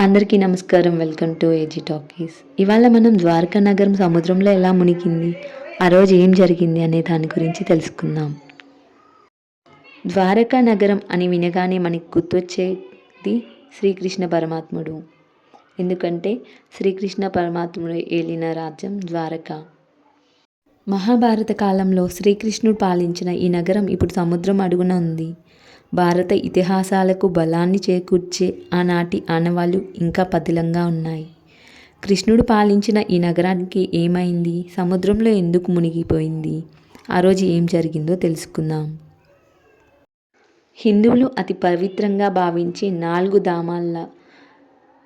అందరికీ నమస్కారం. Welcome to AG talkies ఇవాళ మనం ద్వారకా నగరం సముద్రంలో ఎలా మునిగింది ఆ రోజు ఏం జరిగింది అనే దాని గురించి తెలుసుకుందాం. ద్వారకా నగరం అని వినగానే మనకి గుర్తొచ్చేది శ్రీకృష్ణ పరమాత్ముడు. ఎందుకంటే శ్రీకృష్ణ పరమాత్ముడు ఏలిన రాజ్యం ద్వారకా. మహాభారత కాలంలో శ్రీకృష్ణుడు పాలించిన ఈ నగరం ఇప్పుడు సముద్రం అడుగున ఉంది. భారత ఇతిహాసాలకు బలాన్ని చేకూర్చే ఆనాటి ఆనవాళ్ళు ఇంకా పదిలంగా ఉన్నాయి. కృష్ణుడు పాలించిన ఈ నగరానికి ఏమైంది? సముద్రంలో ఎందుకు మునిగిపోయింది? ఆ రోజు ఏం జరిగిందో తెలుసుకుందాం. హిందువులు అతి పవిత్రంగా భావించే నాలుగు ధామాల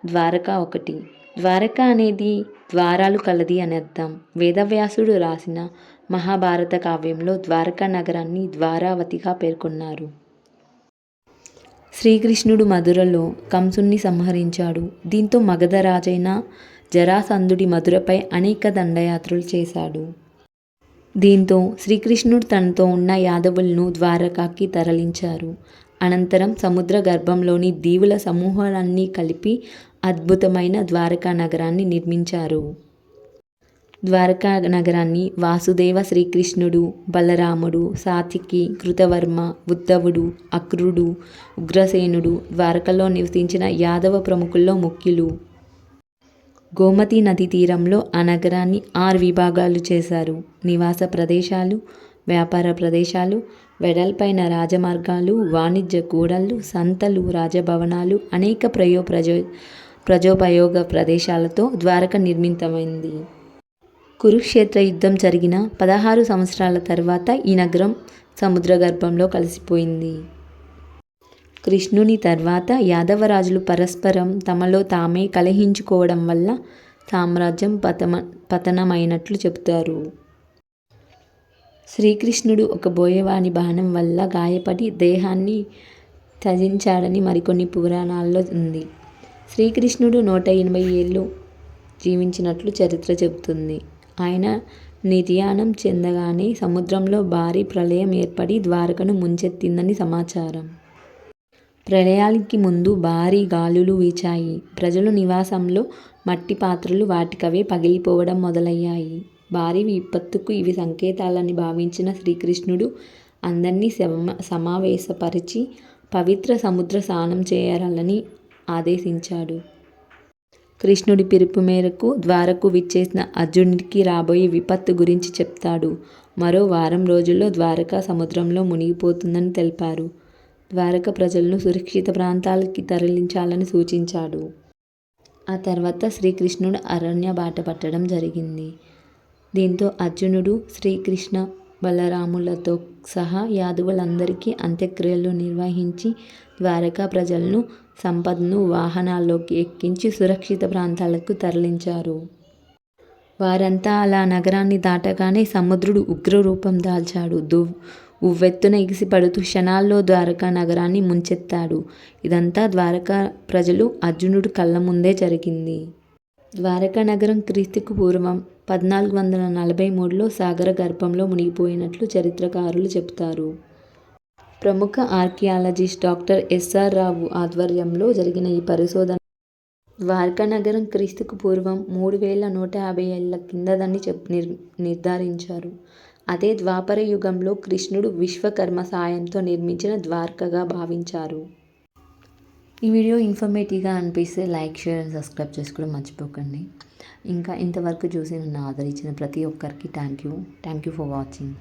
ద్వారక ఒకటి. ద్వారక అనేది ద్వారాలు కలది అని అర్థం. వేదవ్యాసుడు రాసిన మహాభారత కావ్యంలో ద్వారకా నగరాన్ని ద్వారావతిగా పేర్కొన్నారు. శ్రీకృష్ణుడు మధురలో కంసుణ్ణి సంహరించాడు. దీంతో మగధ రాజైన జరాసంధుడి మధురపై అనేక దండయాత్రలు చేశాడు. దీంతో శ్రీకృష్ణుడు తనతో ఉన్న యాదవులను ద్వారకాకి తరలించారు. అనంతరం సముద్ర గర్భంలోని దీవుల సమూహాలన్నీ కలిపి అద్భుతమైన ద్వారకా నగరాన్ని నిర్మించారు. ద్వారకా నగరాన్ని వాసుదేవ శ్రీకృష్ణుడు బలరాముడు సాతికి కృతవర్మ ఉద్ధవుడు అక్రుడు ఉగ్రసేనుడు ద్వారకలో నివసించిన యాదవ ప్రముఖుల్లో ముఖ్యులు. గోమతి నది తీరంలో ఆ నగరాన్ని ఆరు విభాగాలు చేశారు. నివాస ప్రదేశాలు వ్యాపార ప్రదేశాలు వెడల్పైన రాజమార్గాలు వాణిజ్య కూడళ్ళు సంతలు రాజభవనాలు అనేక ప్రయో ప్రజో ప్రజోపయోగ ప్రదేశాలతో ద్వారక నిర్మితమైంది. కురుక్షేత్ర యుద్ధం జరిగిన పదహారు సంవత్సరాల తర్వాత ఈ నగరం సముద్ర గర్భంలో కలిసిపోయింది. కృష్ణుని తర్వాత యాదవరాజులు పరస్పరం తమలో తామే కలహించుకోవడం వల్ల సామ్రాజ్యం పతమ పతనమైనట్లు చెబుతారు. శ్రీకృష్ణుడు ఒక బోయవాని బాణం వల్ల గాయపడి దేహాన్ని త్యజించాడని మరికొన్ని పురాణాల్లో ఉంది. శ్రీకృష్ణుడు నూట ఎనభై ఏళ్ళు జీవించినట్లు చరిత్ర చెబుతుంది. ఆయన నిర్యాణం చెందగానే సముద్రంలో భారీ ప్రళయం ఏర్పడి ద్వారకను ముంచెత్తిందని సమాచారం. ప్రళయానికి ముందు భారీ గాలులు వీచాయి. ప్రజలు నివాసంలో మట్టి పాత్రలు వాటికవే పగిలిపోవడం మొదలయ్యాయి. భారీ విపత్తుకు ఇవి సంకేతాలని భావించిన శ్రీకృష్ణుడు అందరినీ సమ సమావేశపరిచి పవిత్ర సముద్ర స్నానం చేయాలని ఆదేశించాడు. కృష్ణుడి పిలుపు మేరకు ద్వారకు విచ్చేసిన అర్జునుడికి రాబోయే విపత్తు గురించి చెప్తాడు. మరో వారం రోజుల్లో ద్వారకా సముద్రంలో మునిగిపోతుందని తెలిపారు. ద్వారక ప్రజలను సురక్షిత ప్రాంతాలకి తరలించాలని సూచించాడు. ఆ తర్వాత శ్రీకృష్ణుడు అరణ్య బాట పట్టడం జరిగింది. దీంతో అర్జునుడు శ్రీకృష్ణ బలరాములతో సహా యాదవులందరికీ అంత్యక్రియలు నిర్వహించి ద్వారకా ప్రజలను సంపద్ను వాహనాల్లోకి ఎక్కించి సురక్షిత ప్రాంతాలకు తరలించారు. వారంతా అలా నగరాన్ని దాటగానే సముద్రుడు ఉగ్ర రూపం దాల్చాడు. దు ఉవ్వెత్తున ఎగిసిపడుతూ క్షణాల్లో ద్వారకా నగరాన్ని ముంచెత్తాడు. ఇదంతా ద్వారకా ప్రజలు అర్జునుడు కళ్ళ ముందే జరిగింది. ద్వారకా నగరం క్రీస్తుకు పూర్వం పద్నాలుగు వందల నలభై మూడులో సాగర గర్భంలో మునిగిపోయినట్లు చరిత్రకారులు చెబుతారు. ప్రముఖ ఆర్కియాలజిస్ట్ డాక్టర్ ఎస్ఆర్ రావు ఆధ్వర్యంలో జరిగిన ఈ పరిశోధన ద్వారకా నగరం క్రీస్తుకు పూర్వం మూడు వేల నూట యాభై ఏళ్ళ కిందదని చెప్ నిర్ నిర్ధారించారు. అదే ద్వాపర యుగంలో కృష్ణుడు విశ్వకర్మ సాయంతో నిర్మించిన ద్వారకగా భావించారు. ఈ వీడియో ఇన్ఫర్మేటివ్గా అనిపిస్తే లైక్ షేర్ అండ్ సబ్స్క్రైబ్ చేసుకోవడం మర్చిపోకండి. ఇంకా ఇంతవరకు చూసి నన్ను ఆదరించిన ప్రతి ఒక్కరికి thank you. Thank you for watching.